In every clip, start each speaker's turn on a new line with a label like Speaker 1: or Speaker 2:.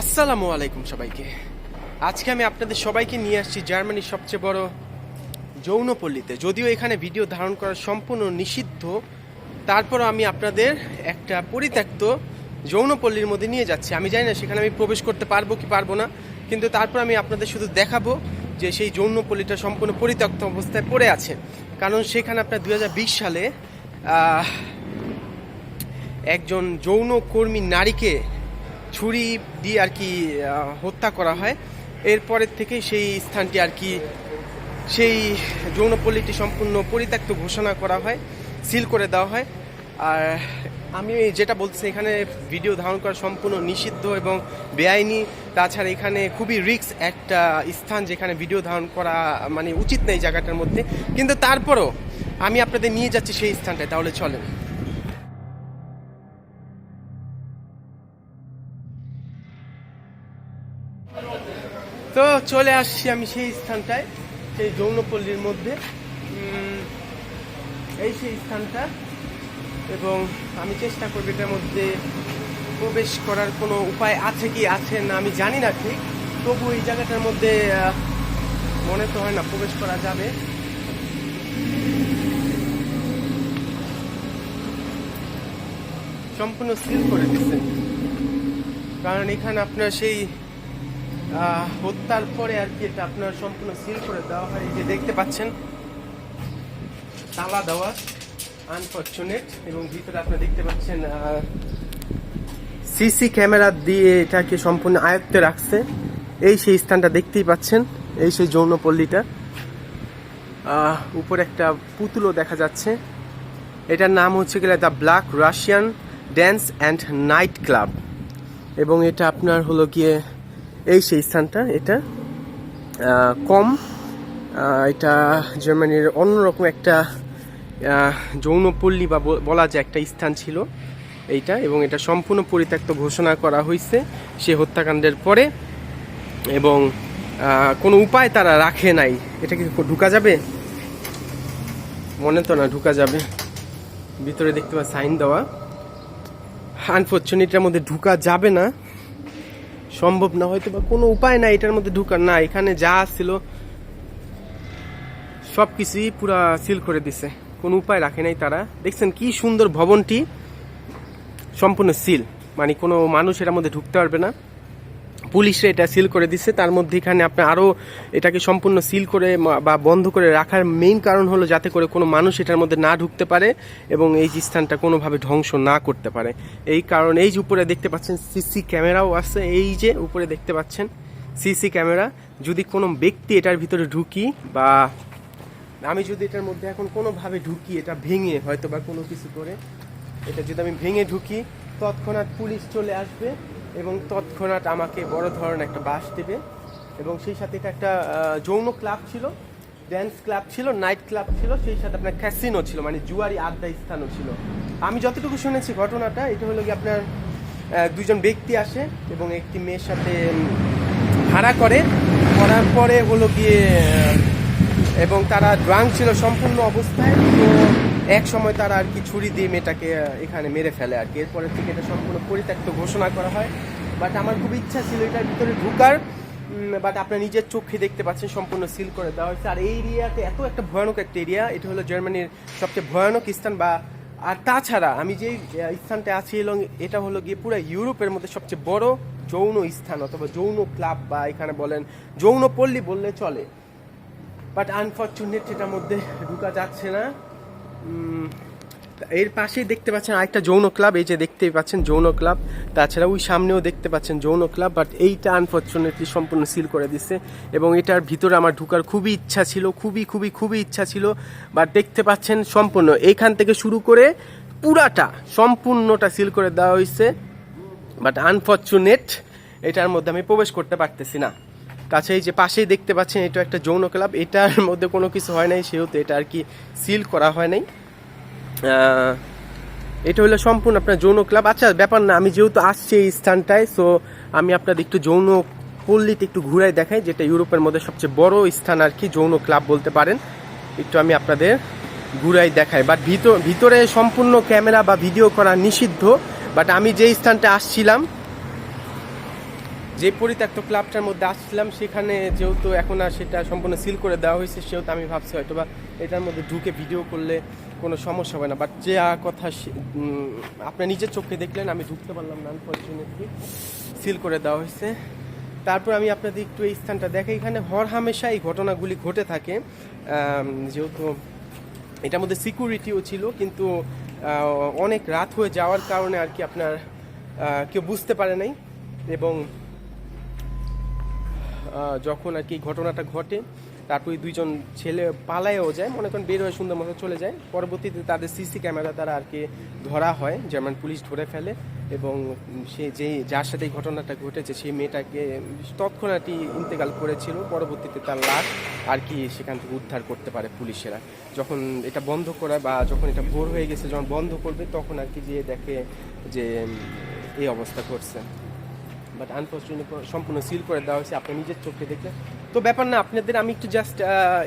Speaker 1: আসসালামু আলাইকুম সবাইকে। আজকে আমি আপনাদের সবাইকে নিয়ে আসছি জার্মানির সবচেয়ে বড় যৌনপল্লীতে। যদিও এখানে ভিডিও ধারণ করা সম্পূর্ণ নিষিদ্ধ তারপরও আমি আপনাদের একটা পরিত্যক্ত যৌনপল্লীর মধ্যে নিয়ে যাচ্ছি। আমি জানি না সেখানে আমি প্রবেশ করতে পারব কি পারব না, কিন্তু তারপর আমি আপনাদের শুধু দেখাবো যে সেই যৌনপল্লীটা সম্পূর্ণ পরিত্যক্ত অবস্থায় পড়ে আছে। কারণ সেখানে আপনার দু হাজার বিশ সালে একজন যৌন কর্মী নারীকে ছুরি দিয়ে আর কি হত্যা করা হয়। এরপরের থেকে সেই স্থানটি আর কি, সেই যৌনপল্লীটি সম্পূর্ণ পরিত্যক্ত ঘোষণা করা হয়, সিল করে দেওয়া হয়। আর আমি যেটা বলছি এখানে ভিডিও ধারণ করা সম্পূর্ণ নিষিদ্ধ এবং বেআইনি। তাছাড়া এখানে খুবই রিস্ক একটা স্থান যেখানে ভিডিও ধারণ করা মানে উচিত নেই জায়গাটার মধ্যে। কিন্তু তারপরও আমি আপনাদের নিয়ে যাচ্ছি সেই স্থানটায়। তাহলে চলেন। তো চলে আসছি আমি সেই স্থানটায়, সেই যৌনপল্লীর মধ্যে। এই সেই স্থানটা এবং আমি চেষ্টা করব এটার মধ্যে প্রবেশ করার কোনো উপায় আছে কি আছে না, আমি জানি না ঠিক। তবু এই জায়গাটার মধ্যে মনে তো হয় না প্রবেশ করা যাবে। সম্পূর্ণ সিল করে দিচ্ছে কারণ এখানে আপনার সেই হত্যার পরে আর কি এটা আপনার সম্পূর্ণ সিল করে দেওয়া হয়। এই যে দেখতে পাচ্ছেন, তালা দেওয়া আনফর্চুনেট এবং ভিতরে আপনি দেখতে পাচ্ছেন সিসি ক্যামেরা দিয়ে এটাকে সম্পূর্ণ আয়ত্তে রাখছে। এই সেই স্থানটা দেখতেই পাচ্ছেন, এই সেই যৌনপল্লীটা উপরে একটা পুতুলও দেখা যাচ্ছে। এটার নাম হচ্ছে গেলে the black Russian dance and night club. এবং এটা আপনার হলো গিয়ে এই সেই স্থানটা, এটা কম এটা জার্মানির অন্যরকম একটা যৌনপল্লী বা বলা যায় একটা স্থান ছিল এইটা এবং এটা সম্পূর্ণ পরিত্যক্ত ঘোষণা করা হয়েছে সে হত্যাকাণ্ডের পরে এবং কোনো উপায় তারা রাখে নাই। এটা কি ঢুকা যাবে? মনে তো না, ঢুকা যাবে। ভিতরে দেখতে পাচ্ছি সাইন দেওয়া। আনফর্চুনেটের মধ্যে ঢুকা যাবে না। সম্ভব না হয়তো বা কোনো উপায় নাই, এটার মধ্যে ঢুকার। না, এখানে যা ছিল, সব কিছুই পুরা সিল করে দিছে। কোনো উপায় রাখে নাই তারা। দেখছেন কি সুন্দর ভবনটি, সম্পূর্ণ সিল। মানে কোনো মানুষ এটার মধ্যে ঢুকতে পারবে না। পুলিশরা এটা সিল করে দিচ্ছে তার মধ্যে এখানে আপনি আরও এটাকে সম্পূর্ণ সিল করে বা বন্ধ করে রাখার মেইন কারণ হলো যাতে করে কোনো মানুষ এটার মধ্যে না ঢুকতে পারে এবং এই যে স্থানটা কোনোভাবে ধ্বংস না করতে পারে। এই কারণ এই যে উপরে দেখতে পাচ্ছেন সিসি ক্যামেরাও আছে। এই যে উপরে দেখতে পাচ্ছেন সিসি ক্যামেরা। যদি কোনো ব্যক্তি এটার ভিতরে ঢুকি বা আমি যদি এটার মধ্যে এখন কোনোভাবে ঢুকি, এটা ভেঙে হয়তো বা কোনো কিছু করে, এটা যদি আমি ভেঙে ঢুকি, তৎক্ষণাৎ পুলিশ চলে আসবে। এবং তৎক্ষণাৎ আমাকে বড় ধরনের একটা বাস দেবে। এবং সেই সাথে এটা একটা যৌন ক্লাব ছিল ড্যান্স ক্লাব ছিল নাইট ক্লাব ছিল, সেই সাথে আপনার ক্যাসিনো ছিল মানে জুয়ারি আড্ডা স্থানও ছিল। আমি যতটুকু শুনেছি ঘটনাটা, এটা হলো কি আপনার দুজন ব্যক্তি আসে এবং একটি মেয়ের সাথে ভাড়া করে। করার পরে হলো গিয়ে এবং তারা ড্রাং ছিল সম্পূর্ণ অবস্থায়। তো এক সময় তারা আর কি ছুরি দিয়ে মেয়েটাকে এখানে মেরে ফেলে আর কি। এরপরের থেকে এটা সম্পূর্ণ পরিত্যক্ত ঘোষণা করা হয়। বাট আমার খুব ইচ্ছা ছিল এটার ভিতরে ঢুকার বাট আপনার নিজের চোখে দেখতে পাচ্ছেন সম্পূর্ণ সিল করে দেওয়া হয়েছে। আর এই এরিয়াতে এত একটা ভয়ানক একটা এরিয়া এটা হলো জার্মানির সবচেয়ে ভয়ানক স্থান বা আর তাছাড়া আমি আহ, স্থানটা আছি এবং এটা হলো গিয়ে পুরো ইউরোপের মধ্যে সবচেয়ে বড় যৌন স্থান অথবা যৌন ক্লাব বা এখানে বলেন যৌন পল্লী বললে চলে। বাট আনফর্চুনেট এটার মধ্যে ঢুকা যাচ্ছে না। এর পাশেই দেখতে পাচ্ছেন আরেকটা যৌন ক্লাব, এই যে দেখতেই পাচ্ছেন যৌন ক্লাব। তাছাড়া ওই সামনেও দেখতে পাচ্ছেন যৌন ক্লাব বাট এইটা আনফর্চুনেটলি সম্পূর্ণ সিল করে দিচ্ছে এবং এটার ভিতরে আমার ঢুকার খুবই ইচ্ছা ছিল, খুবই খুবই খুবই ইচ্ছা ছিল বাট দেখতে পাচ্ছেন সম্পূর্ণ। এইখান থেকে শুরু করে পুরাটা, সম্পূর্ণটা সিল করে দেওয়া হয়েছে বাট আনফর্চুনেট এটার মধ্যে আমি প্রবেশ করতে পারতেছি না। এই যে পাশেই দেখতে পাচ্ছেন, এটা একটা যৌন ক্লাব। এটার মধ্যে কোনো কিছু হয় নাই, সেহেতু এটা আর কি সিল করা হয় নাই। এটা হলো সম্পূর্ণ আপনার যৌন ক্লাব। আচ্ছা ব্যাপার না, আমি যেহেতু আসছি এই স্থানটায় সো আমি আপনাদের একটু যৌন পল্লীতে একটু ঘুরাই দেখাই, যেটা ইউরোপের মধ্যে সবচেয়ে বড় স্থান আর কি, যৌন ক্লাব বলতে পারেন। একটু আমি আপনাদের ঘুরাই দেখাই। বাট ভিতর, ভিতরে সম্পূর্ণ ক্যামেরা বা ভিডিও করা নিষিদ্ধ বাট আমি যেই স্থানটা আসছিলাম যে পরিত্যক্ত ক্লাবটার মধ্যে আসছিলাম, সেখানে যেহেতু এখন আর সেটা সম্পূর্ণ সিল করে দেওয়া হয়েছে, সেহেতু আমি ভাবছি হয়তো বা এটার মধ্যে ঢুকে ভিডিও করলে কোনো সমস্যা হবে না। বাট যে কথা আপনার নিজের চোখে দেখলেন, আমি ঢুকতে পারলাম না আনফর্চুনেটলি সিল করে দেওয়া হয়েছে। তারপর আমি আপনাদের একটু এই স্থানটা দেখাই। এখানে হর হামেশা এই ঘটনাগুলি ঘটে থাকে। যেহেতু এটার মধ্যে সিকিউরিটিও ছিল, কিন্তু অনেক রাত হয়ে যাওয়ার কারণে আর কি আপনার কেউ বুঝতে পারে নাই। এবং যখন আর কি ঘটনাটা ঘটে তারপর দুইজন ছেলে পালায়ও যায়, মনে করেন বের হয়ে সুন্দর মতো চলে যায়। পরবর্তীতে তাদের সিসি ক্যামেরা দ্বারা আর কি ধরা হয় যেমন পুলিশ ধরে ফেলে এবং সে যে, যার সাথে ঘটনাটা ঘটেছে, সেই মেয়েটাকে তৎক্ষণাৎই ইন্তেকাল করেছিল। পরবর্তীতে তার লাশ আর কি সেখান থেকে উদ্ধার করতে পারে পুলিশেরা। যখন এটা বন্ধ করা বা যখন এটা ভোর হয়ে গেছে, যখন বন্ধ করবে, তখন আর কি যে দেখে যে এই অবস্থা করছে বাট আনফর্চুনেটলি সম্পূর্ণ সিল করে দেওয়া হয়েছে। আপনি নিজের চোখে দেখলে। তো ব্যাপার না, আপনাদের আমি একটু জাস্ট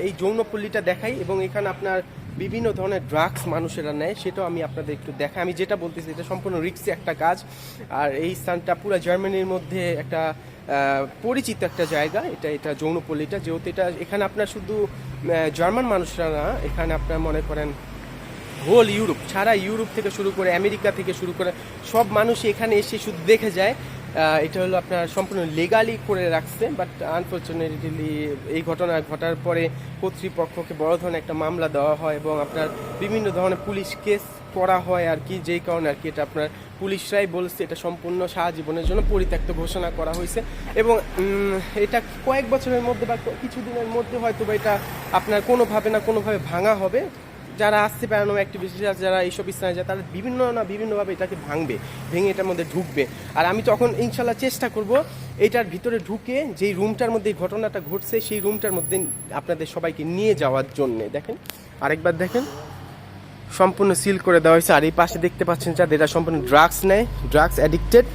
Speaker 1: এই যৌনপল্লীটা দেখাই এবং এখানে আপনার বিভিন্ন ধরনের ড্রাগস মানুষেরা নেয়, সেটাও আমি আপনাদের একটু দেখাই। আমি যেটা বলতেছি, এটা সম্পূর্ণ রিক্সি একটা কাজ। আর এই স্থানটা পুরো জার্মানির মধ্যে একটা পরিচিত একটা জায়গা। এটা এটা যৌনপল্লীটা। যেহেতু এটা, এখানে আপনার শুধু জার্মান মানুষরা না, এখানে আপনার মনে করেন হোল ইউরোপ সারা ইউরোপ থেকে শুরু করে আমেরিকা থেকে শুরু করে সব মানুষ এখানে এসে শুধু দেখে যায়। এটা হলো আপনার সম্পূর্ণ লিগালি করে রাখছে বাট আনফর্চুনেটলি এই ঘটনা ঘটার পরে কর্তৃপক্ষকে বড় ধরনের একটা মামলা দেওয়া হয় এবং আপনার বিভিন্ন ধরনের পুলিশ কেস করা হয় আর কি, যেই কারণে আর কি এটা আপনার পুলিশরাই বলছে এটা সম্পূর্ণ সারা জীবনের জন্য পরিত্যক্ত ঘোষণা করা হয়েছে। এবং এটা কয়েক বছরের মধ্যে বা কিছুদিনের মধ্যে হয়তো বা এটা আপনার কোনোভাবে না কোনোভাবে ভাঙা হবে। যারা আসছে প্যারানম অ্যাক্টিভিস্ট যারা এইসব স্থানে যায়, তারা বিভিন্ন না বিভিন্নভাবে এটাকে ভাঙবে, ভেঙে এটার মধ্যে ঢুকবে। আর আমি তখন ইনশাল্লাহ চেষ্টা করব এটার ভিতরে ঢুকে যেই রুমটার মধ্যে ঘটনাটা ঘটছে, সেই রুমটার মধ্যে আপনাদের সবাইকে নিয়ে যাওয়ার জন্যে। দেখেন, আরেকবার দেখেন। সম্পূর্ণ সিল করে দেওয়া হয়েছে। আর এই পাশে দেখতে পাচ্ছেন যাদের সম্পূর্ণ ড্রাগস নেয়, ড্রাগস অ্যাডিক্টেড।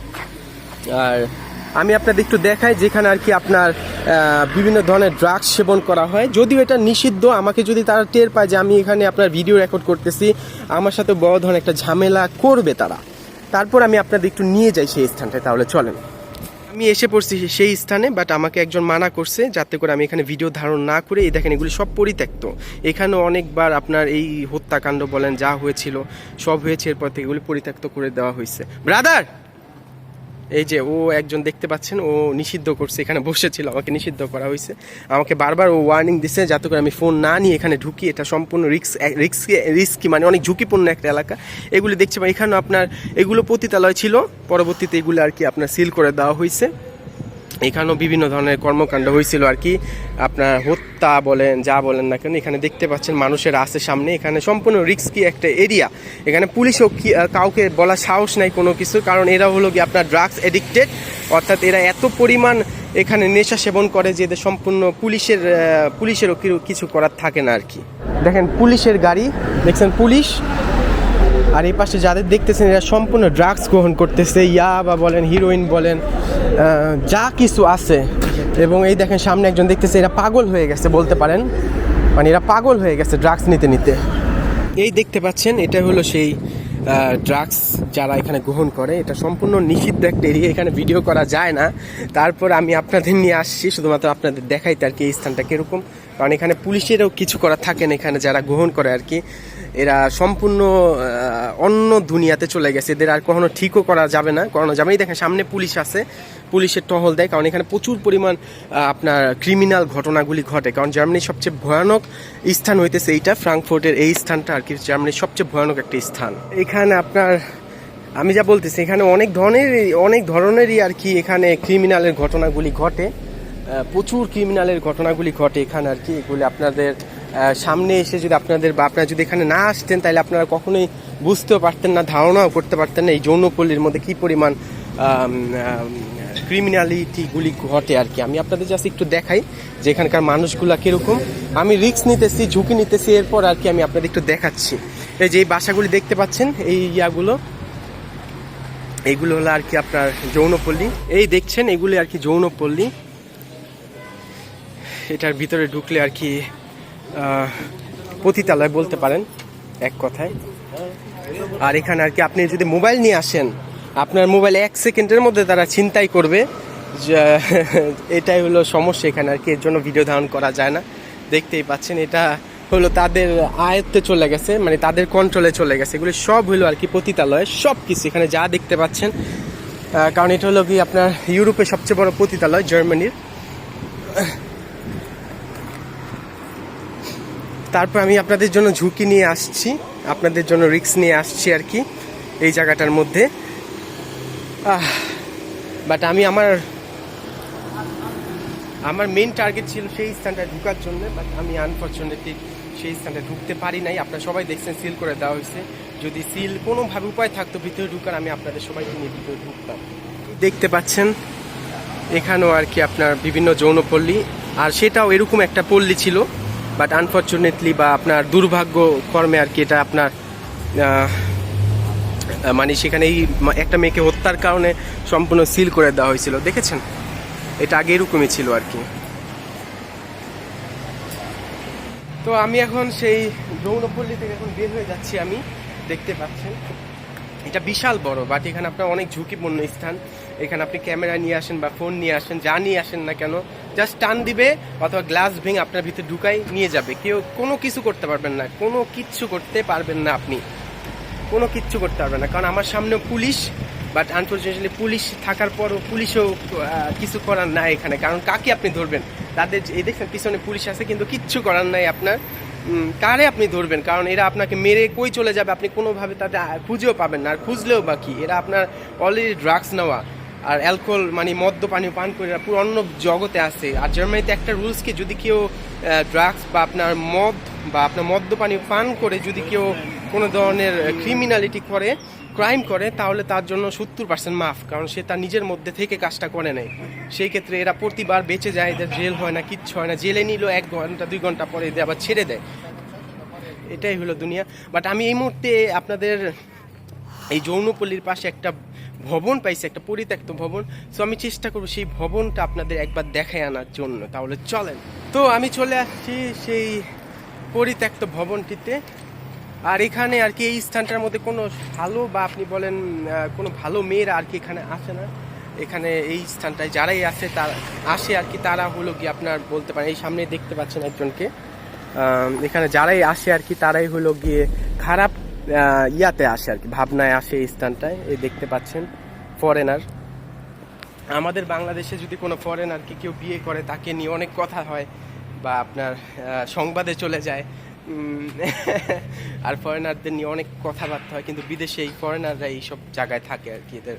Speaker 1: আর আমি আপনাদের একটু দেখাই যেখানে আর কি আপনার বিভিন্ন ধরনের ড্রাগস সেবন করা হয়। যদিও এটা নিষিদ্ধ, আমাকে যদি তারা টের পায় যে আমি এখানে আপনার ভিডিও রেকর্ড করতেছি, আমার সাথে বড় ধরনের একটা ঝামেলা করবে তারা। তারপর আমি আপনাদের একটু নিয়ে যাই সেই স্থানটায়, তাহলে চলেন। আমি এসে পড়ছি সেই স্থানে বাট আমাকে একজন মানা করছে, যাতে করে আমি এখানে ভিডিও ধারণ না করে, এই দেখেন এগুলি সব পরিত্যক্ত। এখানেও অনেকবার আপনার এই হত্যাকাণ্ড বলেন, যা হয়েছিল, সব হয়েছে, এরপর থেকে এগুলি পরিত্যক্ত করে দেওয়া হয়েছে। ব্রাদার এই যে ও একজন দেখতে পাচ্ছেন, ও নিষিদ্ধ করছে, এখানে বসেছিল, আমাকে নিষিদ্ধ করা হয়েছে। আমাকে বারবার ও ওয়ার্নিং দিছে যাতে করে আমি ফোন না নিয়ে এখানে ঢুকি, এটা সম্পূর্ণ রিক্স রিক্স রিস্কি মানে অনেক ঝুঁকিপূর্ণ একটা এলাকা। এগুলি দেখছি বা এখানেও আপনার, এগুলো পতিতালয় ছিল, পরবর্তীতে এগুলো আর কি আপনার সিল করে দেওয়া হয়েছে। এখানেও বিভিন্ন ধরনের কর্মকাণ্ড হয়েছিল আর কি। আপনার হত্যা বলেন, যা বলেন না কেন, এখানে দেখতে পাচ্ছেন মানুষের আছে সামনে। এখানে সম্পূর্ণ রিস্কি একটা এরিয়া এখানে পুলিশও কাউকে বলা সাহস নাই কোনো কিছু, কারণ এরা হলো কি আপনার ড্রাগস এডিক্টেড অর্থাৎ এরা এত পরিমাণ এখানে নেশা সেবন করে যে এদের সম্পূর্ণ পুলিশের পুলিশেরও কিছু করার থাকে না আর কি। দেখেন পুলিশের গাড়ি, দেখছেন পুলিশ আর এই পাশে যাদের দেখতেছেন, এরা সম্পূর্ণ ড্রাগস গ্রহণ করতেছে। ইয়া বা বলেন হিরোইন বলেন যা কিছু আছে। এবং এই দেখেন, সামনে একজন দেখতেছে, এরা পাগল হয়ে গেছে বলতে পারেন। মানে এরা পাগল হয়ে গেছে ড্রাগস নিতে নিতে। এই দেখতে পাচ্ছেন, এটা হলো সেই ড্রাগস যারা এখানে গ্রহণ করে। এটা সম্পূর্ণ নিষিদ্ধ একটা এরিয়া এখানে ভিডিও করা যায় না। তারপর আমি আপনাদের নিয়ে আসছি, শুধুমাত্র আপনাদের দেখাইতে আর কি এই স্থানটা কীরকম। কারণ এখানে পুলিশেরও কিছু করা থাকে না, এখানে যারা গ্রহণ করে আর কি। এরা সম্পূর্ণ অন্য দুনিয়াতে চলে গেছে। এদের আর কখনো ঠিকও করা যাবে না করানো যাবে দেখেন, সামনে পুলিশ আছে। পুলিশের টহল দেয়, কারণ এখানে প্রচুর পরিমাণ আপনার ক্রিমিনাল ঘটনাগুলি ঘটে। কারণ জার্মানির সবচেয়ে ভয়ানক স্থান হইতেছে এইটা ফ্রাঙ্কফোর্টের এই স্থানটা আর কি জার্মানির সবচেয়ে ভয়ানক একটা স্থান। এখানে আপনার, আমি যা বলতেছি, এখানে অনেক ধরনের, অনেক ধরনেরই আর কি এখানে ক্রিমিনালের ঘটনাগুলি ঘটে। প্রচুর ক্রিমিনালের ঘটনাগুলি ঘটে এখানে আর কি, এগুলি আপনাদের সামনে এসে যদি আপনাদের বা আপনারা যদি এখানে না আসতেন, তাহলে আপনারা কখনোই বুঝতেও পারতেন না, ধারণাও করতে পারতেন না এই যৌনপল্লীর মধ্যে কী পরিমাণ ক্রিমিনালিটিগুলি ঘটে আর কি। আমি আপনাদের জাস্ট একটু দেখাই যে এখানকার মানুষগুলা কীরকম। আমি রিস্ক নিতেছি, ঝুঁকি নিতেছি, এরপর আর কি আমি আপনাদের একটু দেখাচ্ছি। এই যে এই বাসাগুলি দেখতে পাচ্ছেন, এই ইয়াগুলো। এইগুলো হলো আর কি আপনার যৌনপল্লী। এই দেখছেন, এগুলি আর কি যৌনপল্লী। এটার ভিতরে ঢুকলে আর কি পতিতালয় বলতে পারেন, এক কথায়। আর এখানে আর কি আপনি যদি মোবাইল নিয়ে আসেন, আপনার মোবাইল এক সেকেন্ডের মধ্যে তারা ছিনতাই করবে। এটাই হলো সমস্যা এখানে আর কি, এর জন্য ভিডিও ধারণ করা যায় না। দেখতেই পাচ্ছেন, এটা হলো তাদের আয়ত্তে চলে গেছে মানে তাদের কন্ট্রোলে চলে গেছে। এগুলো সব হলো আর কি পতিতালয়, সব কিছু এখানে যা দেখতে পাচ্ছেন। কারণ এটা হলো কি আপনার ইউরোপের সবচেয়ে বড় পতিতালয়, জার্মানির। তারপর আমি আপনাদের জন্য ঝুঁকি নিয়ে আসছি, আপনাদের জন্য রিস্ক নিয়ে আসছি আর কি, এই জায়গাটার মধ্যে। বাট আমি আমার আমার মেন টার্গেট ছিল সেই স্থানটা ঢুকার জন্য বাট আমি আনফর্চুনেটলি সেই স্থানটা ঢুকতে পারি নাই। আপনারা সবাই দেখছেন সিল করে দেওয়া হয়েছে। যদি সিল কোনোভাবে উপায় থাকতো ভিতরে ঢুকার, আমি আপনাদের সবাইকে নিয়ে ভিতরে ঢুকতাম। দেখতে পাচ্ছেন, এখানেও আর কি আপনার বিভিন্ন যৌনপল্লী আর সেটাও এরকম একটা পল্লী ছিল। বাট আনফর্চুনেটলি বা আপনার দুর্ভাগ্য কর্মে আর কি এটা আপনার মানে সেখানে এই একটা মেয়েকে হত্যার কারণে সম্পূর্ণ সিল করে দেওয়া হয়েছিল। দেখেছেন? এটা আগে এরকমই ছিল আর কি। তো আমি এখন সেই যৌনপল্লী থেকে এখন বের হয়ে যাচ্ছি আমি। দেখতে পাচ্ছেন? এটা বিশাল বড় বাট এখানে আপনার অনেক ঝুঁকিপূর্ণ স্থান। এখানে আপনি ক্যামেরা নিয়ে আসেন বা ফোন নিয়ে আসেন, যা নিয়ে আসেন না কেন জাস্ট টান দিবে অথবা গ্লাস ভেঙে আপনার ভিতরে ঢুকাই নিয়ে যাবে। কেউ কোনো কিছু করতে পারবেন না। কোনো কিচ্ছু করতে পারবেন না আপনি। কোনো কিচ্ছু করতে পারবেন না। কারণ আমার সামনে পুলিশ বাট আনফর্চুনেটলি পুলিশ থাকার পরও পুলিশও কিছু করার নাই এখানে। কারণ কাকে আপনি ধরবেন? তাদের এই দেখছেন পিছনে পুলিশ আছে, কিন্তু কিচ্ছু করার নাই আপনার। কারে আপনি ধরবেন? কারণ এরা আপনাকে মেরে কই চলে যাবে? আপনি কোনোভাবে তাদের খুঁজেও পাবেন না। আর খুঁজলেও বা কি? এরা আপনার অলরেডি ড্রাগস নেওয়া। আর অ্যালকোহল মানে মদ্য পানি পান করে পুরো অন্য জগতে আছে আর জার্মানিতে একটা রুলসকে যদি কেউ ড্রাগস বা আপনার মদ বা আপনার মদ্য পান করে, যদি কেউ কোনো ধরনের ক্রিমিনালিটি করে ক্রাইম করে, তাহলে তার জন্য সত্তর পার্সেন্ট মাফ, কারণ সে তার নিজের মধ্যে থেকে কাজটা করে নেয়। সেই ক্ষেত্রে এরা প্রতিবার বেঁচে যায়, এদের জেল হয় না, কিচ্ছু হয় না। জেলে নিল এক ঘণ্টা, দুই ঘণ্টা পরে এদের আবার ছেড়ে দেয়। এটাই হলো দুনিয়া। বাট আমি এই মুহূর্তে আপনাদের এই যৌনপল্লীর পাশে একটা ভবন পাইছি, একটা পরিত্যক্ত ভবন। সো আমি চেষ্টা করব সেই ভবনটা আপনাদের একবার দেখায় আনার জন্য। তাহলে চলেন। তো আমি চলে আসছি সেই পরিত্যক্ত ভবনটিতে। আর এখানে আর কি এই স্থানটার মধ্যে কোনো ভালো বা আপনি বলেন কোনো ভালো মেয়েরা আর কি এখানে আসে না। এখানে এই স্থানটায় যারাই আসে, তারা আসে আর কি, তারা হলো কি আপনার বলতে পারেন, এই সামনে দেখতে পাচ্ছেন একজনকে। এখানে যারাই আসে আর কি, তারাই হলো গিয়ে খারাপ ইয়াতে আসে আর কি, ভাবনায় আসে এই স্থানটায়, এই দেখতে পাচ্ছেন ফরেনার আমাদের বাংলাদেশে যদি কোনো ফরেনারকে কেউ বিয়ে করে, তাকে নিয়ে অনেক কথা হয় বা আপনার সংবাদে চলে যায়। আর ফরেনারদের নিয়ে অনেক কথাবার্তা হয়, কিন্তু বিদেশে এই ফরেনাররা এইসব জায়গায় থাকে আর কি, এদের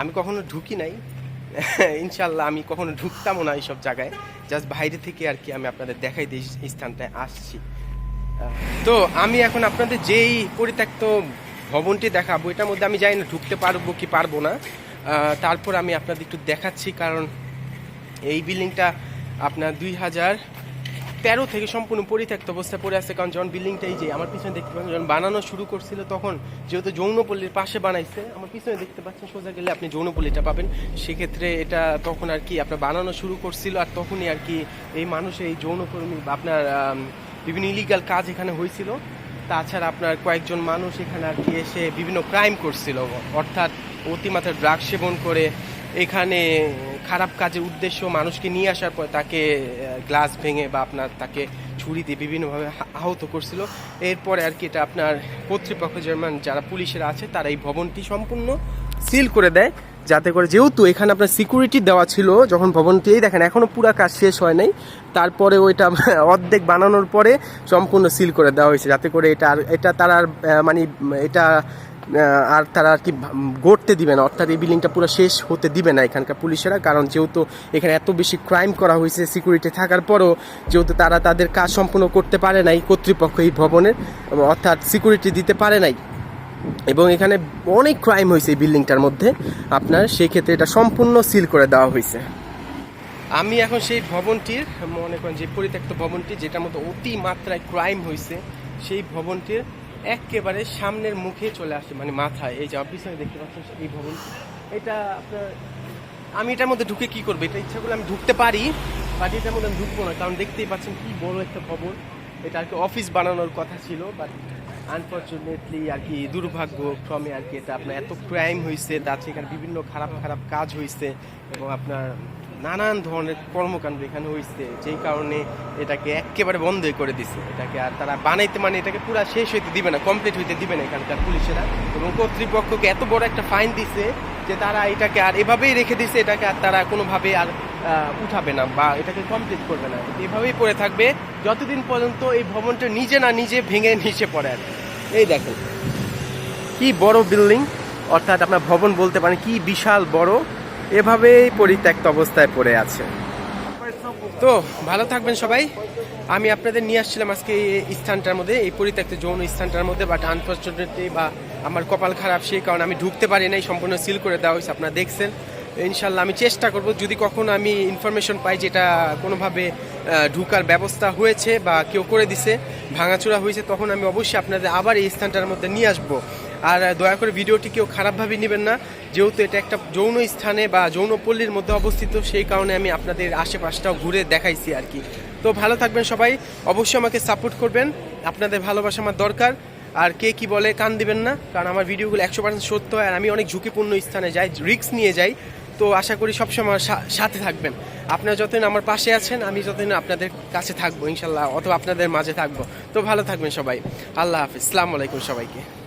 Speaker 1: আমি কখনো ঢুকি নাই। ইনশাল্লাহ আমি কখনো ঢুকতামও না এইসব জায়গায়। জাস্ট বাইরে থেকে আর কি আমি আপনাদের দেখাই দিই স্থানটায় আসছি। তো আমি এখন আপনাদের যেই পরিত্যক্ত ভবনটি দেখাবো, এটার মধ্যে আমি জানি না ঢুকতে পারব কি পারব না। তারপর আমি আপনাদের একটু দেখাচ্ছি, কারণ এই বিল্ডিংটা আপনার দুই হাজার তেরো থেকে সম্পূর্ণ পরিত্যক্ত অবস্থায় পড়ে আছে, কারণ যখন বিল্ডিংটা এই যে আমার পিছনে দেখতে পাচ্ছেন, যখন বানানো শুরু করছিল তখন যেহেতু যৌনপল্লীর পাশে বানাইছে, আমার পিছনে দেখতে পাচ্ছেন, সোজা গেলে আপনি যৌনপল্লীটা পাবেন। সেক্ষেত্রে এটা তখন আর কি আপনার বানানো শুরু করছিল, আর তখনই আর কি এই মানুষ, এই যৌনকর্মী আপনার বিভিন্ন ইলিগাল কাজ এখানে হয়েছিল। তাছাড়া আপনার কয়েকজন মানুষ এখানে আর কি এসে বিভিন্ন ক্রাইম করছিল। অর্থাৎ অতিমাত্রা ড্রাগ সেবন করে এখানে খারাপ কাজের উদ্দেশ্য মানুষকে নিয়ে আসার পর তাকে গ্লাস ভেঙে বা আপনার তাকে ছুরি দিয়ে বিভিন্নভাবে আহত করছিল। এরপরে আর কি এটা আপনার কর্তৃপক্ষ জার্মান যারা পুলিশের আছে তারা এই ভবনটি সম্পূর্ণ সিল করে দেয়। যাতে করে যেহেতু এখানে আপনার সিকিউরিটি দেওয়া ছিল, যখন ভবনটি, এই দেখেন এখনও পুরো কাজ শেষ হয় নাই। তারপরে ওইটা অর্ধেক বানানোর পরে সম্পূর্ণ সিল করে দেওয়া হয়েছে, যাতে করে এটা আর এটা তারা আর মানে এটা আর তারা আর কি গড়তে দিবে না, অর্থাৎ এই বিল্ডিংটা পুরো শেষ হতে দিবে না এখানকার পুলিশেরা, কারণ যেহেতু এখানে এত বেশি ক্রাইম করা হয়েছে সিকিউরিটি থাকার পরও, যেহেতু তারা তাদের কাজ সম্পূর্ণ করতে পারে নাই কর্তৃপক্ষ এই ভবনের, অর্থাৎ সিকিউরিটি দিতে পারে নাই। এবং এখানে অনেক ক্রাইম হয়েছে এই বিল্ডিংটার মধ্যে। আপনার সেই ক্ষেত্রে এটা সম্পূর্ণ সিল করে দেওয়া হয়েছে। আমি এখন সেই ভবনটির, মনে করেন যে পরিত্যক্ত ভবনটি, যেটার মধ্যে অতি মাত্রায় ক্রাইম হয়েছে, সেই ভবনটির একেবারে সামনের মুখে চলে আসে মানে মাথায়। এই যে পিছনে দেখতে পাচ্ছেন এই ভবন। এটা আপনার, আমি এটার মধ্যে ঢুকে কি করব? এটা ইচ্ছা করলে আমি ঢুকতে পারি বাট এটার মধ্যে আমি ঢুকবো না, কারণ দেখতেই পাচ্ছেন কি বড় একটা ভবন। এটা আর কি অফিস বানানোর কথা ছিল বাট আনফর্চুনেটলি আর কি দুর্ভাগ্য ক্রমে আর কি এটা আপনার এত ক্রাইম হয়েছে তার সেখানে বিভিন্ন খারাপ খারাপ কাজ হয়েছে এবং আপনার নানান ধরনের কর্মকাণ্ড এখানে হয়েছে যেই কারণে এটাকে একেবারে বন্ধই করে দিছে। এটাকে আর তারা বানাইতে মানে এটাকে পুরো শেষ হইতে দিবে না কমপ্লিট হইতে দিবে না এখানকার পুলিশেরা এবং কর্তৃপক্ষকে এত বড় একটা ফাইন দিছে যে তারা এটাকে আর এভাবেই রেখে দিছে, এটাকে আর তারা কোনোভাবে আর উঠাবে না বা এটাকে কমপ্লিট করবে না। এভাবেই পড়ে থাকবে, যতদিন পর্যন্ত এই ভবনটা নিজে না নিজে ভেঙে নিচে পড়ে আর। এই দেখেন, কি বড় বিল্ডিং অর্থাৎ আপনার ভবন বলতে পারেন কি বিশাল বড়, এভাবেই পরিত্যক্ত অবস্থায় পড়ে আছে। তো, ভালো থাকবেন সবাই। আমি আপনাদের নিয়ে আসছিলাম আজকে এই স্থানটার মধ্যে, এই পরিত্যক্ত যৌন স্থানটার মধ্যে বাট আনফর্চুনেটলি বা আমার কপাল খারাপ, সেই কারণে আমি ঢুকতে পারি নাই, সম্পূর্ণ সিল করে দেওয়া হয়েছে, আপনারা দেখছেন। ইনশাল্লাহ আমি চেষ্টা করব, যদি কখনো আমি ইনফরমেশন পাই যেটা কোনোভাবে ঢুকার ব্যবস্থা হয়েছে বা কেউ করে দিছে, ভাঙাচোরা হয়েছে, তখন আমি অবশ্যই আপনাদের আবার এই স্থানটার মধ্যে নিয়ে আসব। আর দয়া করে ভিডিওটি কেউ খারাপভাবে নেবেন না, যেহেতু এটা একটা যৌন স্থানে বা যৌন পল্লীর মধ্যে অবস্থিত, সেই কারণে আমি আপনাদের আশেপাশটাও ঘুরে দেখাইছি আর কি। তো ভালো থাকবেন সবাই, অবশ্যই আমাকে সাপোর্ট করবেন, আপনাদের ভালোবাসা আমার দরকার, আর কে কি বলে কান দিবেন না, কারণ আমার ভিডিওগুলো একশো পার্সেন্ট সত্য হয় আর আমি অনেক ঝুঁকিপূর্ণ স্থানে যাই রিস্ক নিয়ে যাই। তো আশা করি সবসময় সাথে থাকবেন। আপনারা যতদিন আমার পাশে আছেন, আমি যতদিন আপনাদের কাছে থাকব, ইনশাল্লাহ, অথবা আপনাদের মাঝে থাকব। তো ভালো থাকবেন সবাই। আল্লাহ হাফিজ। সালাম আলাইকুম সবাইকে।